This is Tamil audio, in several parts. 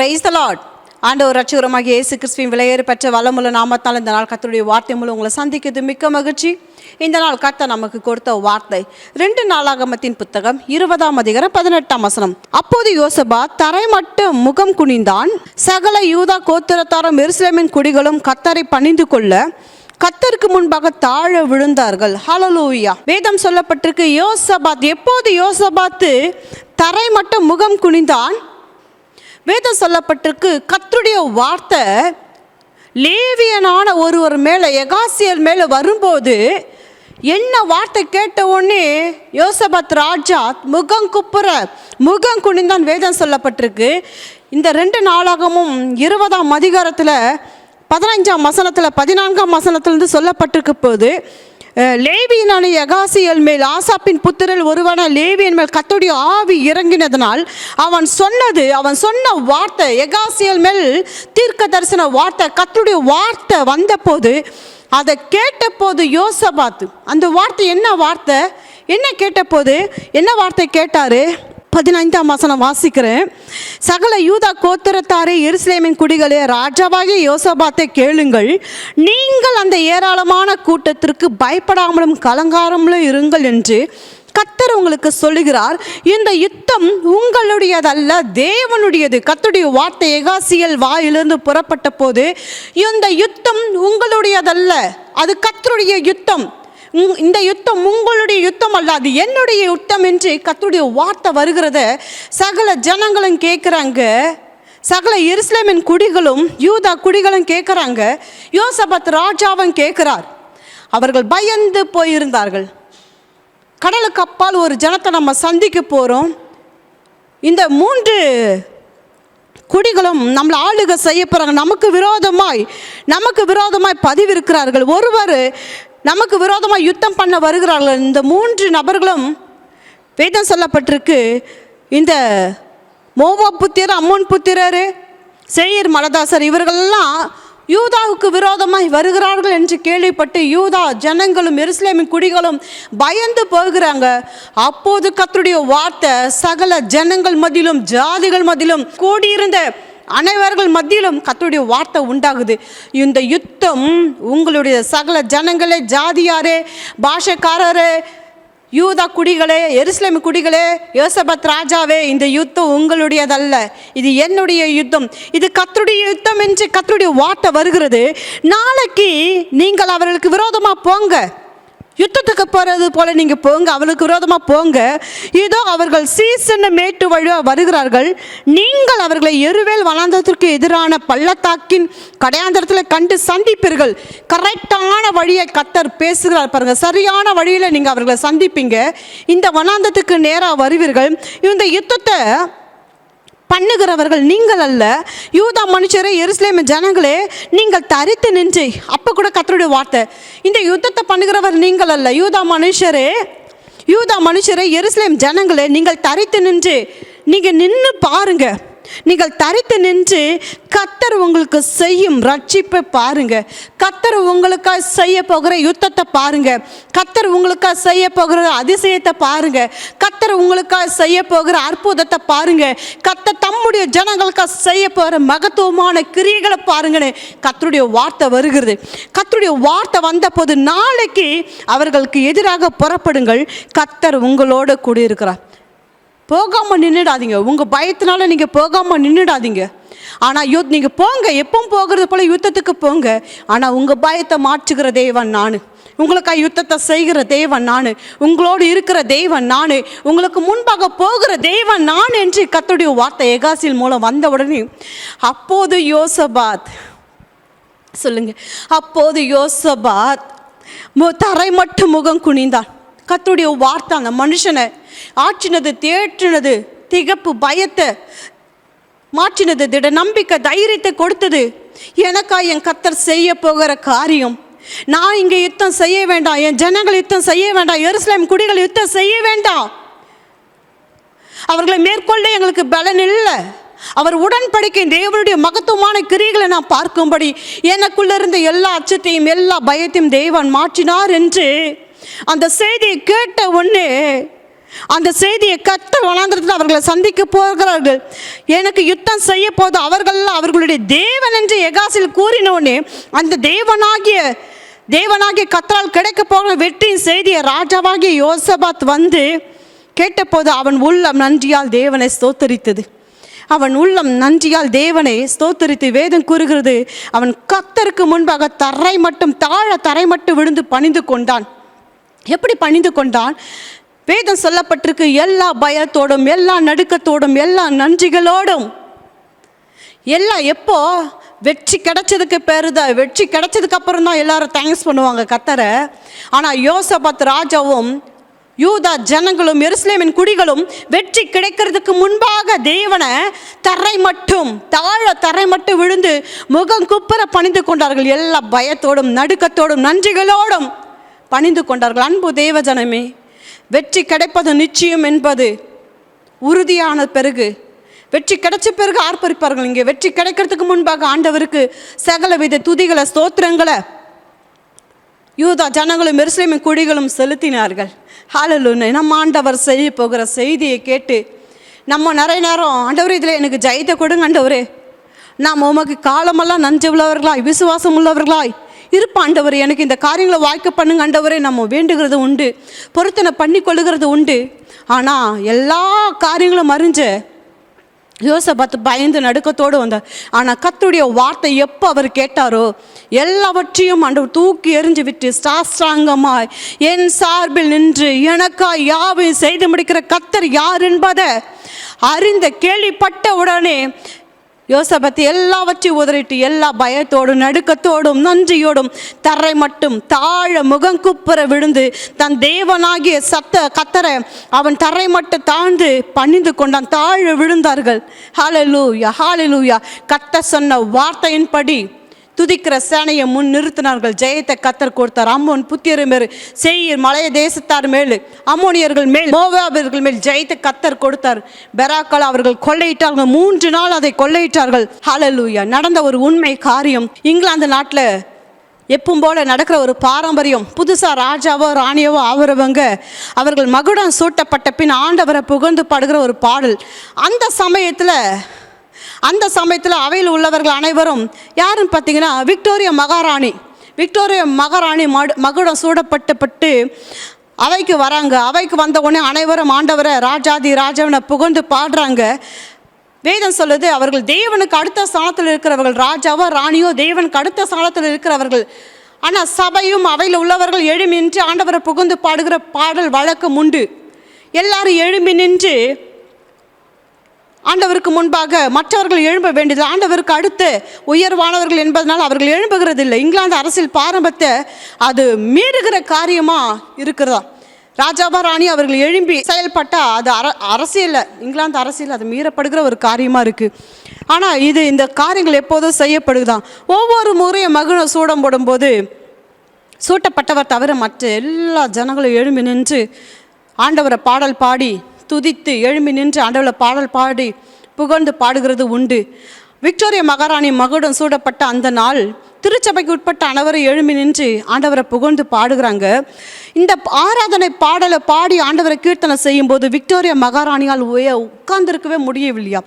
பிரைஸ் த லார்ட் ஆண்டவர் ரட்சகரமாக இயேசு கிறிஸ்துவின் விலையேறு பெற்ற வளமுள்ள நாமத்தால் இந்த நாள் கத்தருடைய வார்த்தை மூலம் உங்களை சந்திக்கிறது மிக்க மகிழ்ச்சி. இந்த நாள் கத்த நமக்கு கொடுத்த வார்த்தை ரெண்டு நாளாகமத்தின் புத்தகம் இருபதாம் அதிகாரம் பதினெட்டாம் வசனம். அப்போது யோசபா தரை மட்டும் முகம் குனிந்தான். சகல யூதா கோத்திரத்தாரும் எருசலேமின் குடிகளும் கத்தரை பணிந்து கொள்ள கத்தருக்கு முன்பாக தாழ விழுந்தார்கள். ஹலலூயா வேதம் சொல்லப்பட்டிருக்கு யோசபாத் எப்போது யோசபாத்து தரை மட்டும் முகம் குனிந்தான்? வேதம் சொல்லப்பட்டிருக்கு கத்துடைய வார்த்தை லேவியனான ஒருவர் மேலே எகாசியல் மேலே வரும்போது என்ன வார்த்தை கேட்ட உடனே யோசபத் ராஜா முகம் குப்புற முகம் குனிந்தான் வேதம் சொல்லப்பட்டிருக்கு. இந்த ரெண்டு நாளாகமும் இருபதாம் அதிகாரத்தில் பதினஞ்சாம் வசனத்தில் பதினான்காம் வசனத்துலேருந்து சொல்லப்பட்டிருக்க போது லேவியனான யகாசியல் மேல் ஆசாப்பின் புத்திரல் ஒருவன லேவியன் மேல் கத்துடைய ஆவி இறங்கினதனால் அவன் சொன்னது அவன் சொன்ன வார்த்தை எகாசியல் மேல் தீர்க்க தரிசன வார்த்தை கத்துடைய வார்த்தை வந்தபோது அதை கேட்டபோது யோசபாத்து அந்த வார்த்தை என்ன வார்த்தை? என்ன கேட்டபோது? என்ன வார்த்தை கேட்டாரு? பதினைந்தாம் வசனம் வாசிக்கிறேன். சகல யூதா கோத்திரத்தாரே எருசலேமின் குடிகளே ராஜாவாகிய யோசபாத்தை கேளுங்கள். நீங்கள் அந்த ஏராளமான கூட்டத்திற்கு பயப்படாமலும் கலங்காரமலும் இருங்கள் என்று கத்தர் உங்களுக்கு சொல்லுகிறார். இந்த யுத்தம் உங்களுடையதல்ல தேவனுடையது. கத்துடைய வார்த்தை எகாசியல் வாயிலிருந்து புறப்பட்ட போது இந்த யுத்தம் உங்களுடையதல்ல. அது கத்தருடைய யுத்தம். இந்த யுத்தம் உங்களுடைய யுத்தம் அல்ல அது என்னுடைய யுத்தம் என்று கத்துடைய வார்த்தை வருகிறத. சகல ஜனங்களும் கேட்குறாங்க. சகல எருசலேமின் குடிகளும் யூதா குடிகளும் கேட்குறாங்க. யோசபத் ராஜாவும் கேட்குறார். அவர்கள் பயந்து போயிருந்தார்கள். கடலுக்கு அப்பால் ஒரு ஜனத்தை நம்ம சந்திக்க போகிறோம் இந்த மூன்று குடிகளும் நம்மளை ஆளுக செய்ய போகிறாங்க நமக்கு விரோதமாய் நமக்கு விரோதமாய் பதிவிருக்கிறார்கள். ஒருவர் நமக்கு விரோதமாக யுத்தம் பண்ண வருகிறார்கள். இந்த மூன்று நபர்களும் வேதம் சொல்லப்பட்டிருக்கு. இந்த மோவா புத்திரர் அம்மோன் புத்திரர் செயர் மலதாசர் இவர்களெல்லாம் யூதாவுக்கு விரோதமாய் வருகிறார்கள் என்று கேள்விப்பட்டு யூதா ஜனங்களும் எருசலேமின் குடிகளும் பயந்து போகிறாங்க. அப்போது கத்துடைய வார்த்தை சகல ஜனங்கள் மதிலும் ஜாதிகள் மதிலும் கூடியிருந்த அனைவர்கள் மத்தியிலும் கத்தருடைய வார்த்தை உண்டாகுது. இந்த யுத்தம் உங்களுடைய சகல ஜனங்களே ஜாதியாரே பாஷக்காரரே யூதா குடிகளே எருசலேம் குடிகளே யோசபத் ராஜாவே இந்த யுத்தம் உங்களுடையதல்ல. இது என்னுடைய யுத்தம். இது கத்தருடைய யுத்தம் என்று கத்தருடைய வார்த்தை வருகிறது. நாளைக்கு நீங்கள் அவர்களுக்கு விரோதமாக போங்க. யுத்தத்துக்கு போகிறது போல நீங்கள் போங்க அவளுக்கு விரோதமாக போங்க. இதோ அவர்கள் சீசன மேட்டு வழியாக வருகிறார்கள். நீங்கள் அவர்களை எருவேல் வனாந்தத்திற்கு எதிரான பள்ளத்தாக்கின் கடையாந்தரத்தில் கண்டு சந்திப்பீர்கள். கரெக்டான வழியை கத்தர் பேசுகிறார் பாருங்க. சரியான வழியில் நீங்கள் அவர்களை சந்திப்பீங்க. இந்த வனாந்தத்துக்கு நேராக வருவீர்கள். இந்த யுத்தத்தை பண்ணுகிறவர்கள் நீங்கள் அல்ல. யூதா மனுஷரே எருசலேம் ஜனங்களே நீங்கள் தரித்து நின்று அப்போ கூட கத்தருடைய வார்த்தை. இந்த யுத்தத்தை பண்ணுகிறவர் நீங்கள் அல்ல. யூதா மனுஷரே யூதா மனுஷரே எருசலேம் ஜனங்களே நீங்கள் தரித்து நின்று நீங்கள் நின்று பாருங்கள் நீங்கள் தரித்து நின்று கத்தர் உங்களுக்கு செய்யும் ரட்சிப்பை பாருங்க. கத்தர் உங்களுக்காக செய்ய போகிற யுத்தத்தை பாருங்க. கத்தர் உங்களுக்காக செய்ய போகிற அதிசயத்தை பாருங்க. கத்தர் உங்களுக்காக செய்ய போகிற அற்புதத்தை பாருங்க. கத்த தம்முடைய ஜனங்களுக்காக செய்ய போகிற மகத்துவமான கிரியைகளை பாருங்கன்னு கத்தருடைய வார்த்தை வருகிறது. கத்தருடைய வார்த்தை வந்தபோது நாளைக்கு அவர்களுக்கு எதிராக புறப்படுங்கள். கத்தர் உங்களோட கூடியிருக்கிறார். போகாமல் நின்றுடாதீங்க உங்கள் பயத்தினால நீங்கள் போகாமல் நின்றுடாதீங்க ஆனால் யுத் நீங்கள் போங்க. எப்பவும் போகிறது போல் யுத்தத்துக்கு போங்க. ஆனால் உங்கள் பயத்தை மாற்றுகிற தேவன் நான். உங்களுக்காக யுத்தத்தை செய்கிற தேவன் நான். உங்களோடு இருக்கிற தெய்வன் நான். உங்களுக்கு முன்பாக போகிற தெய்வன் நான் என்று கத்துடைய வார்த்தை எகாசில் மூலம் வந்த உடனே அப்போது யோசபாத் சொல்லுங்க. அப்போது யோசபாத் தரை மட்டும் முகம் குனிந்தான். கத்துடைய வார்த்தை அந்த மனுஷனை ஆற்றினது தேற்றினது திகப்பு பயத்தை மாற்றினது திட நம்பிக்கை தைரியத்தை கொடுத்தது. எனக்கா என் கத்தர் செய்ய போகிற காரியம். நான் இங்கே யுத்தம் செய்ய வேண்டாம். என் ஜனங்கள் யுத்தம் செய்ய வேண்டாம். எருசலேம் குடிகள் யுத்தம் செய்ய வேண்டாம். அவர்களை மேற்கொள்ள எங்களுக்கு பலன் இல்லை. அவர் உடன்படிக்கை தேவனுடைய மகத்துவமான கிரிகளை நான் பார்க்கும்படி எனக்குள்ள இருந்த எல்லா அச்சத்தையும் எல்லா பயத்தையும் தேவன் மாற்றினார் என்று அந்த செய்தியை கேட்ட ஒன்று அந்த செய்தியை கத்த வளர்ந்துட்டு அவர்களை சந்திக்க போகிறார்கள். எனக்கு யுத்தம் செய்ய போது அவர்கள் அவர்களுடைய தேவன் என்று எகாசில் கூறினோடனே அந்த தேவனாகிய தேவனாகிய கத்தரால் கிடைக்க போகிற வெற்றியின் செய்தியை ராஜாவாகிய யோசபாத் வந்து கேட்டபோது அவன் உள்ளம் நன்றியால் தேவனை ஸ்தோத்தரித்தது. அவன் உள்ளம் நன்றியால் தேவனை ஸ்தோத்தரித்து வேதம் கூறுகிறது. அவன் கத்தருக்கு முன்பாக தரை மட்டும் தாழ தரை மட்டும் விழுந்து பணிந்து கொண்டான். எப்படி பணிந்து கொண்டான்? வேதம் சொல்லப்பட்டிருக்கு. எல்லா பயத்தோடும் எல்லா நடுக்கத்தோடும் எல்லா நன்றிகளோடும். எல்லாம் எப்போ வெற்றி கிடைச்சதுக்கு பேருதான் வெற்றி கிடைச்சதுக்கு அப்புறம் தான் எல்லாரும் தேங்க்ஸ் பண்ணுவாங்க கத்தரை. ஆனால் யோசபாத் ராஜாவும் யூதா ஜனங்களும் எருசலேமின் குடிகளும் வெற்றி கிடைக்கிறதுக்கு முன்பாக தேவனை தரை மட்டும் தாழ தரை மட்டும் விழுந்து முகம் குப்புற பணிந்து கொண்டார்கள். எல்லா பயத்தோடும் நடுக்கத்தோடும் நன்றிகளோடும் பணிந்து கொண்டார்கள். அன்பு தேவ ஜனமே வெற்றி கிடைப்பது நிச்சயம் என்பது உறுதியான பிறகு. வெற்றி கிடைச்ச பிறகு ஆர்ப்பரிப்பார்கள். இங்கே வெற்றி கிடைக்கிறதுக்கு முன்பாக ஆண்டவருக்கு சகலவித துதிகளை ஸ்தோத்திரங்களை யூதா ஜனங்களும் எருசலேமின் குடிகளும் செலுத்தினார்கள். ஹாலலுன்னு நம்ம ஆண்டவர் செய்ய போகிற செய்தியை கேட்டு நம்ம நிறைய நேரம் ஆண்டவர் இதில் எனக்கு ஜெயத்தை கொடுங்க ஆண்டவரே. நாம் உமக்கு காலமெல்லாம் நஞ்சு உள்ளவர்களாய் விசுவாசம் உள்ளவர்களாய் இருப்ப ஆண்டவர் எனக்கு இந்த காரியங்களை வாய்க்க பண்ணுங்க ஆண்டவரே. நம்ம வேண்டுகிறது உண்டு பொருத்தனை பண்ணி கொள்ளுகிறது உண்டு. ஆனால் எல்லா காரியங்களும் அறிஞ்ச யோசபாத்து பயந்து நடுக்கத்தோடு வந்தார் ஆனால் கத்துடைய வார்த்தை எப்போ அவர் கேட்டாரோ எல்லாவற்றையும் ஆண்டவர் தூக்கி எறிஞ்சு விட்டு சாஸ்திராங்கமாய் என் சார்பில் நின்று எனக்கா யாவை செய்து முடிக்கிற கத்தர் யார் என்பதை அறிந்த கேள்விப்பட்ட உடனே யோசபத்து எல்லாவற்றையும் உதறிட்டு எல்லா பயத்தோடும் நடுக்கத்தோடும் நன்றியோடும் தரை மட்டும் தாழ முகம் குப்புற விழுந்து தன் தேவனாகிய சத்த கத்தரை அவன் தரை மட்டும் தாழ்ந்து பணிந்து கொண்டான் தாழ விழுந்தார்கள். ஹாலலூயா ஹாலலூயா கத்த சொன்ன வார்த்தையின்படி துதிக்கிற சேனையை முன் நிறுத்தினார்கள். ஜெயத்தை கத்தர் கொடுத்தார். அம்மோன் புத்தியர் மேல் செய்யர் மலைய தேசத்தார் மேல் அம்மோனியர்கள் மேல் மோவாபியர்கள் மேல் ஜெயத்தை கத்தர் கொடுத்தார். பெராக்கள் அவர்கள் கொள்ளையிட்டார்கள். மூன்று நாள் அதை கொள்ளையிட்டார்கள். ஹலலூயா நடந்த ஒரு உண்மை காரியம். இங்கிலாந்து நாட்டில் எப்பவும் போல நடக்கிற ஒரு பாரம்பரியம். புதுசாக ராஜாவோ ராணியவோ ஆகிறவங்க அவர்கள் மகுடம் சூட்டப்பட்ட பின் ஆண்டவரை புகழ்ந்து பாடுகிற ஒரு பாடல். அந்த சமயத்தில் அந்த சமயத்தில் அவையில் உள்ளவர்கள் அனைவரும் யாருன்னு பார்த்தீங்கன்னா விக்டோரியா மகாராணி. விக்டோரியா மகாராணி மடு மகுடம் சூடப்பட்டுப்பட்டு அவைக்கு வராங்க. அவைக்கு வந்த உடனே அனைவரும் ஆண்டவரை ராஜாதி ராஜாவினை புகழ்ந்து பாடுறாங்க. வேதம் சொல்லுது அவர்கள் தேவனுக்கு அடுத்த ஸ்தானத்தில் இருக்கிறவர்கள் ராஜாவோ ராணியோ தேவனுக்கு அடுத்த ஸ்தானத்தில் இருக்கிறவர்கள். ஆனால் சபையும் அவையில் உள்ளவர்கள் எழும்பி நின்று ஆண்டவரை புகுந்து பாடுகிற பாடல் வழக்கம் உண்டு. எல்லாரும் எழும்பி நின்று ஆண்டவருக்கு முன்பாக மற்றவர்கள் எழும்ப வேண்டியது. ஆண்டவருக்கு அடுத்து உயர்வானவர்கள் என்பதனால் அவர்கள் எழும்புகிறதில்லை. இங்கிலாந்து அரசியல் பாரம்பரியத்தை அது மீறுகிற காரியமாக இருக்கிறதா? ராஜாபா ராணி அவர்கள் எழும்பி செயல்பட்டால் அது அர அரசியலில் இங்கிலாந்து அரசியல் அது மீறப்படுகிற ஒரு காரியமாக இருக்குது ஆனால் இது இந்த காரியங்கள் எப்போதும் செய்யப்படுதான் ஒவ்வொரு முறையும் மகனை சூடம் போடும்போது சூட்டப்பட்டவர் தவிர மற்ற எல்லா ஜனங்களும் எழும்பி நின்று ஆண்டவரை பாடல் பாடி துதித்து எழும்பி நின்று ஆண்டவளை பாடல் பாடி புகழ்ந்து பாடுகிறது உண்டு. விக்டோரியா மகாராணி மகுடம் சூடப்பட்ட அந்த நாள் திருச்சபைக்கு உட்பட்ட அனைவரும் எழும்பி நின்று ஆண்டவரை புகழ்ந்து பாடுகிறாங்க. இந்த ஆராதனை பாடலை பாடி ஆண்டவரை கீர்த்தனை செய்யும்போது விக்டோரியா மகாராணியால் உய உட்கார்ந்துருக்கவே முடியவில்லையா?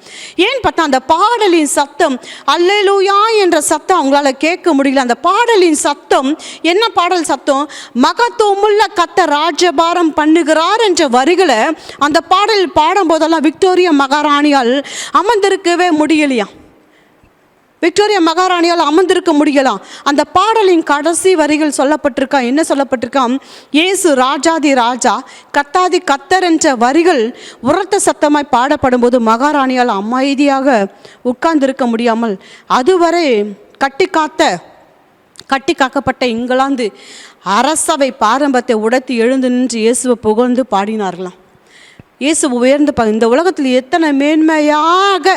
ஏன் பார்த்தா அந்த பாடலின் சத்தம் அல்லேலூயா என்ற சத்தம் அவங்களால கேட்க முடியல. அந்த பாடலின் சத்தம் என்ன பாடல் சத்தம்? மகத்துவமுள்ள கத்த ராஜபாரம் பண்ணுகிறார் என்ற வரிகளை அந்த பாடல் பாடும்போதெல்லாம் விக்டோரியா மகாராணியால் அமர்ந்திருக்கவே முடியலையா? விக்டோரியா மகாராணியால் அமர்ந்திருக்க முடியலாம். அந்த பாடலின் கடைசி வரிகள் சொல்லப்பட்டிருக்கா? என்ன சொல்லப்பட்டிருக்காம் இயேசு ராஜாதி ராஜா கத்தாதி கத்தர் என்ற வரிகள் உரத்த சத்தமாய் பாடப்படும்போது மகாராணியால் அமைதியாக உட்கார்ந்திருக்க முடியாமல் அதுவரை கட்டி காத்த கட்டி காக்கப்பட்ட இங்கிலாந்து அரசவை பாரம்பரியத்தை உடைத்து எழுந்து நின்று இயேசுவை புகழ்ந்து பாடினார்களாம். இயேசு உயர்ந்து பா இந்த உலகத்தில் எத்தனை மேன்மையாக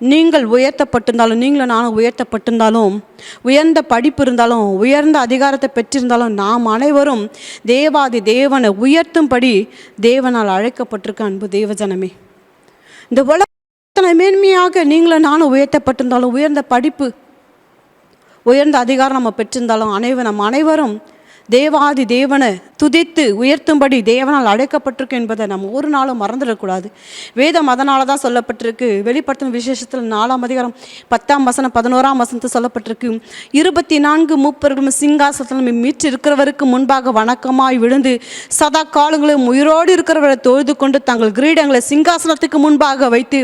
நீங்கள் உயர்த்தப்பட்டிருந்தாலும் நீங்களும் நானும் உயர்த்தப்பட்டிருந்தாலும் உயர்ந்த படிப்பு இருந்தாலும் உயர்ந்த அதிகாரத்தை பெற்றிருந்தாலும் நாம் அனைவரும் தேவாதி தேவனை உயர்த்தும்படி தேவனால் அழைக்கப்பட்டிருக்க அன்பு தேவஜனமே. இந்த உலகத்தனை மேன்மையாக நீங்களும் நானும் உயர்த்தப்பட்டிருந்தாலும் உயர்ந்த படிப்பு உயர்ந்த அதிகாரம் நம்ம பெற்றிருந்தாலும் அனைவரும் நம் அனைவரும் தேவாதி தேவனை துதித்து உயர்த்தும்படி தேவனால் அழைக்கப்பட்டிருக்கு என்பதை நம்ம ஒரு நாளும் மறந்துடக்கூடாது. வேதம் அதனால தான் சொல்லப்பட்டிருக்கு. வெளிப்படுத்தும் விசேஷத்தில் நாலாம் அதிகாரம் பத்தாம் வசனம் பதினோராம் வசனத்து சொல்லப்பட்டிருக்கு. இருபத்தி நான்கு மூப்பர்களும் சிங்காசனத்தில் மீற்று இருக்கிறவருக்கு முன்பாக வணக்கமாய் விழுந்து சதா காலங்களும் உயிரோடு இருக்கிறவரை தொழுது கொண்டு தங்கள் கிரீடங்களை சிங்காசனத்துக்கு முன்பாக வைத்து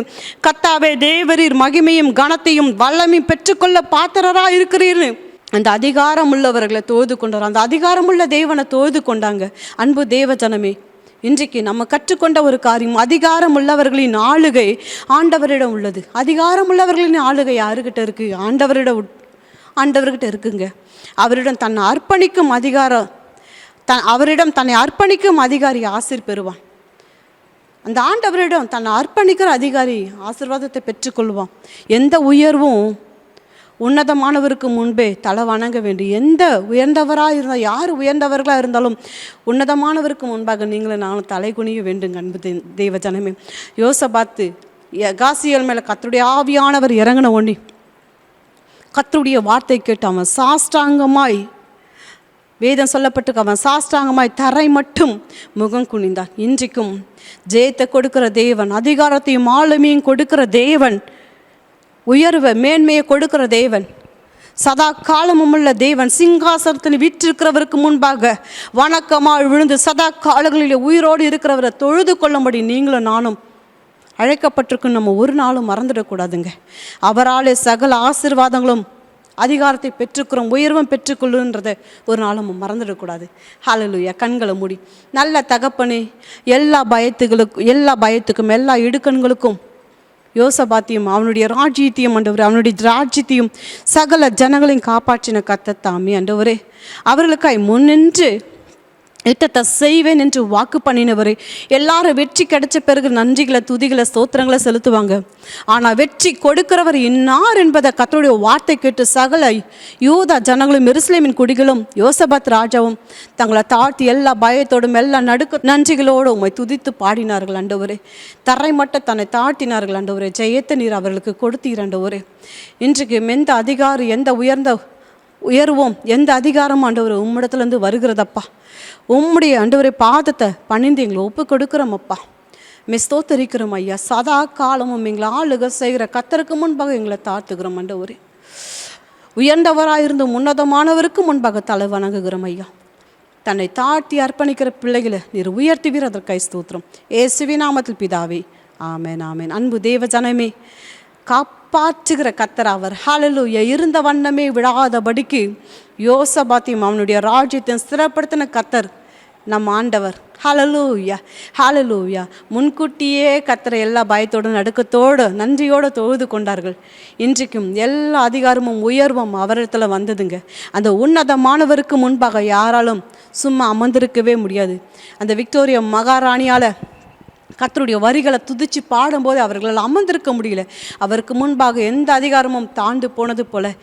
கத்தாவே தேவரீர் மகிமையும் கனத்தையும் வல்லமையும் பெற்றுக்கொள்ள பாத்திரராக இருக்கிறீர்னு அந்த அதிகாரம் உள்ளவர்களை தொழுது கொண்டார். அந்த அதிகாரமுள்ள தேவனை தொழுது கொண்டாங்க. அன்பு தேவ ஜனமே இன்றைக்கு நம்ம கற்றுக்கொண்ட ஒரு காரியம் அதிகாரம் உள்ளவர்களின் ஆளுகை ஆண்டவரிடம் உள்ளது. அதிகாரம் உள்ளவர்களின் ஆளுகை யாருக்கிட்ட இருக்கு? ஆண்டவரிடம் உட்- ஆண்டவர்கிட்ட இருக்குங்க. அவரிடம் தன்னை அர்ப்பணிக்கும் அதிகாரம் த அவரிடம் தன்னை அர்ப்பணிக்கும் அதிகாரி ஆசிர் பெறுவான். அந்த ஆண்டவரிடம் தன்னை அர்ப்பணிக்கிற அதிகாரி ஆசீர்வாதத்தை பெற்றுக்கொள்வான். எந்த உயர்வும் உன்னதமானவருக்கு முன்பே தலை வணங்க வேண்டும். எந்த உயர்ந்தவராக இருந்தால் யார் உயர்ந்தவர்களாக இருந்தாலும் உன்னதமானவருக்கு முன்பாக நீங்களும் நானும் தலை குனிய வேண்டும் அன்பு தெய்வ ஜனமே யோசபாத்து காசியல் மேலே கத்தருடைய ஆவியானவர் இறங்கின ஒண்ணி கத்தருடைய வார்த்தை கேட்டு அவன் சாஷ்டாங்கமாய் வேதம் சொல்லப்பட்டிருக்கு அவன் சாஷ்டாங்கமாய் தரை மட்டும் முகம் குனிந்தான். இன்றைக்கும் ஜெயத்தை கொடுக்கிற தேவன் அதிகாரத்தையும் ஆளுமையும் கொடுக்கிற தேவன் உயர்வை மேன்மையை கொடுக்கிற தேவன். சதா காலமும் உள்ள தேவன் சிங்காசனத்தில் விற்றிருக்கிறவருக்கு முன்பாக வணக்கமாய் விழுந்து சதா காலங்களில் உயிரோடு இருக்கிறவரை தொழுது கொள்ளும்படி நீங்களும் நானும் அழைக்கப்பட்டிருக்கும் நம்ம ஒரு நாளும் மறந்துடக்கூடாதுங்க. அவராலே சகல ஆசீர்வாதங்களும் அதிகாரத்தை பெற்றுக்கிறோம் உயர்வும் பெற்றுக்கொள்ளுன்றதை ஒரு நாளும் நம்ம மறந்துடக்கூடாது. ஹalleluya கண்களை மூடி. நல்ல தகப்பனே எல்லா பயத்துகளுக்கும் எல்லா பயத்துக்கும் எல்லா இடுக்கண்களுக்கும் யோசபாத்தையும் அவனுடைய ராஜ்யத்தையும் அண்டவர் அவனுடைய ராஜ்யத்தையும் சகல ஜனங்களையும் காப்பாற்றின கத்தத்தாமே அண்டவரே அவர்களுக்காய் முன்னின்று யுத்தத்தை செய்வேன் என்று வாக்கு பண்ணினவர் எல்லாரும் வெற்றி கிடைச்ச பிறகு நன்றிகளை துதிகளை ஸ்தோத்திரங்களை செலுத்துவாங்க. ஆனால் வெற்றி கொடுக்கிறவர் இன்னார் என்பதை கத்தருடைய வார்த்தை கேட்டு சகல யூதா ஜனங்களும் எருசலேமின் குடிகளும் யோசபாத் ராஜாவும் தங்களை தாழ்த்தி எல்லா பயத்தோடும் எல்லா நடுக்க நன்றிகளோடு உண்மை துதித்து பாடினார்கள் அண்டவரே தரை மட்டும் தன்னை தாழ்த்தினார்கள் அண்டவரே ஜெயத்த நீர் அவர்களுக்கு கொடுத்தீர் ஆண்டவரே. இன்றைக்கு எந்த அதிகாரி எந்த உயர்ந்த உயர்வோம் எந்த அதிகாரம் ஆண்டவர் உம்மிடத்துலேருந்து வருகிறதப்பா? உம்முடைய அண்டவரை பாதத்தை பணிந்து எங்களை ஒப்பு கொடுக்குறோமப்பா மிஸ் மெஸ்தோத்தரிக்கிறோம் ஐயா. சதா காலமும் எங்களை ஆளுக செய்கிற கத்தருக்கு முன்பாக எங்களை தாழ்த்துக்கிறோம் அண்டவரே உயர்ந்தவராயிருந்து உன்னதமானவருக்கு முன்பாக தலை வணங்குகிறோம் ஐயா. தன்னை தாழ்த்தி அர்ப்பணிக்கிற பிள்ளைகளை நீர் உயர்த்துவீர் அதற்கை ஸ்தோத்திரம். ஏசுவி நாமத்தில் பிதாவே. ஆமேன் ஆமேன். அன்பு தேவ ஜனமே காப்பாற்றுகிற கத்தர் அவர் ஹalleluya இருந்த வண்ணமே விடாதபடிக்கு யோசபாத்தியம் அவனுடைய ராஜ்யத்தை ஸ்திரப்படுத்தின கத்தர் நம் ஆண்டவர். ஹலலூயா ஹலலூயா முன்கூட்டியே கத்திர எல்லா பயத்தோடு நடுக்கத்தோடு நன்றியோடு தொழுது கொண்டார்கள். இன்றைக்கும் எல்லா அதிகாரமும் உயர்வும் அவரிடத்துல வந்ததுங்க. அந்த உன்னதமானவருக்கு முன்பாக யாராலும் சும்மா அமர்ந்திருக்கவே முடியாது. அந்த விக்டோரியா மகாராணியால் கத்தருடைய வரிகளை துதிச்சு பாடும்போது அவர்களால் அமர்ந்திருக்க முடியல. அவருக்கு முன்பாக எந்த அதிகாரமும் தாண்டு போனது போல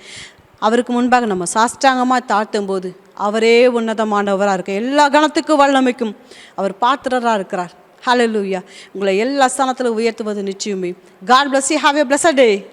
அவருக்கு முன்பாக நம்ம சாஷ்டாங்கமாக தாழ்த்தும் போது அவரே உன்னதமானவராக இருக்க எல்லா கணத்துக்கும் வல்லமைக்கும் அவர் பாத்திரராக இருக்கிறார். ஹலோ லூயா உங்களை எல்லா ஸ்தானத்தில் உயர்த்துவது நிச்சயமே. God bless you have a blessed day